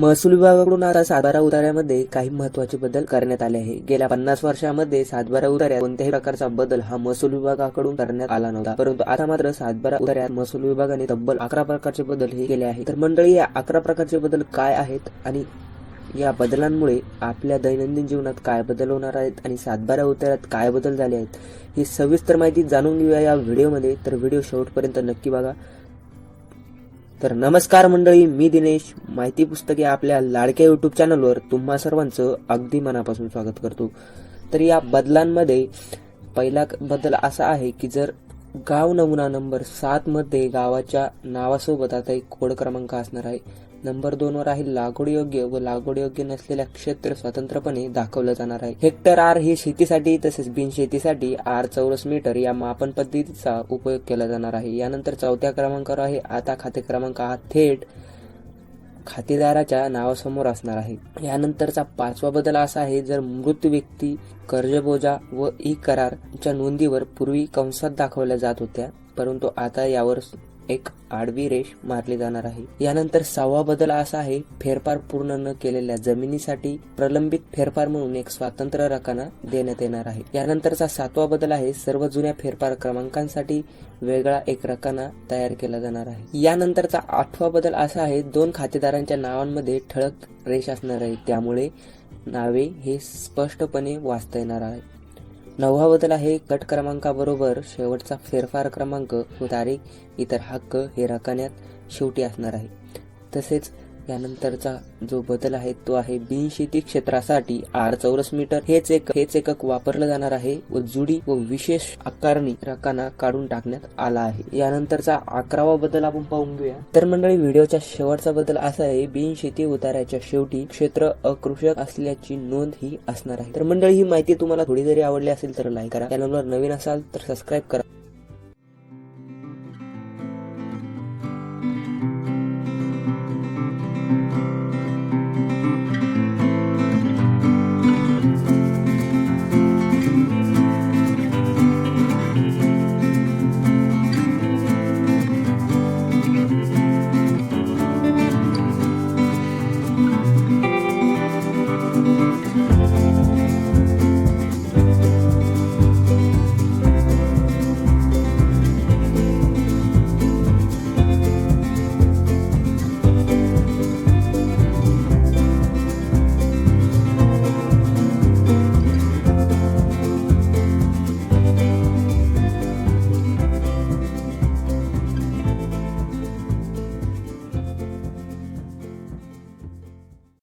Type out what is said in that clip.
महसूल विभागाकडून आता सातबारा उतार्यामध्ये काही महत्त्वाचे बदल करण्यात आले आहे गेल्या पन्नास वर्षामध्ये सातबारा उतार्यात कोणत्याही प्रकारचा बदल हा महसूल विभागाकडून करण्यात आला नव्हता. परंतु आता मात्र सातबारा उतार्यात महसूल विभागाने तब्बल अकरा प्रकारचे बदल हे केले आहेत. तर मंडळी या अकरा प्रकारचे बदल काय आहेत आणि या बदलांमुळे आपल्या दैनंदिन जीवनात काय बदल होणार आहेत आणि सातबारा उतार्यात काय बदल झाले आहेत ही सविस्तर माहिती जाणून घेऊया या व्हिडिओमध्ये. तर व्हिडिओ शेवटपर्यंत नक्की बघा. तर नमस्कार मंडळी मी दिनेश. माहिती पुस्तके आपल्या लाडक्या युट्यूब चॅनलवर तुम्हा सर्वांचं अगदी मनापासून स्वागत करतो. तर या बदलांमध्ये पहिला बदल असा आहे की जर गाव नमुना नंबर सातमध्ये गावाच्या नावासोबत आता एक कोड क्रमांक असणार आहे. नंबर दोनवर आहे लागवड योग्य व लागवड योग्य नसलेल्या क्षेत्र स्वतंत्रपणे दाखवलं जाणार आहे. हेक्टर आर हे शेतीसाठी तसेच बिनशेतीसाठी आर चौरस मीटर या मापन पद्धतीचा उपयोग केला जाणार आहे. यानंतर चौथ्या क्रमांकावर आहे. आता खाते क्रमांक हा थेट खातेदाराच्या नावासमोर असणार आहे. यानंतरचा पाचवा बदल असा आहे जर मृत व्यक्ती कर्जबोजा व ई करारच्या नोंदीवर पूर्वी कंसात दाखवल्या जात होत्या परंतु आता यावर एक आडवी रेष मारली जाणार आहे. यानंतर सहावा बदल असा आहे फेरफार पूर्ण न केलेल्या जमिनीसाठी प्रलंबित फेरफार म्हणून एक स्वातंत्र्य रकाना देण्यात येणार आहे. यानंतरचा सातवा बदल आहे सर्व जुन्या फेरफार क्रमांकांसाठी वेगळा एक रकाना तयार केला जाणार आहे. यानंतरचा आठवा बदल असा आहे दोन खातेदारांच्या नावांमध्ये ठळक रेष असणार आहे. त्यामुळे नावे हे स्पष्टपणे वाचता येणार आहे. नववा बदल आहे गट क्रमांकाबरोबर शेवटचा फेरफार क्रमांक व तारीख इतर हक्क हे रकान्यात शेवटी असणार आहे. तसेच यानंतरचा जो बदल आहे तो आहे बिनशेती क्षेत्रासाठी आर चौरस मीटर. हेच एक हेच एकक वापरलं जाणार आहे व जुडी व विशेष आकारणी रकाना काढून टाकण्यात आला आहे. यानंतरचा अकरावा बदल आपण पाहून घेऊया. तर मंडळी व्हिडिओच्या शेवटचा बदल असा आहे बिनशेती उताराच्या शेवटी क्षेत्र अकृषक असल्याची नोंद ही असणार आहे. तर मंडळी ही माहिती तुम्हाला थोडी जरी आवडली असेल तर लाईक करा. चॅनलवर नवीन असाल तर सबस्क्राईब करा.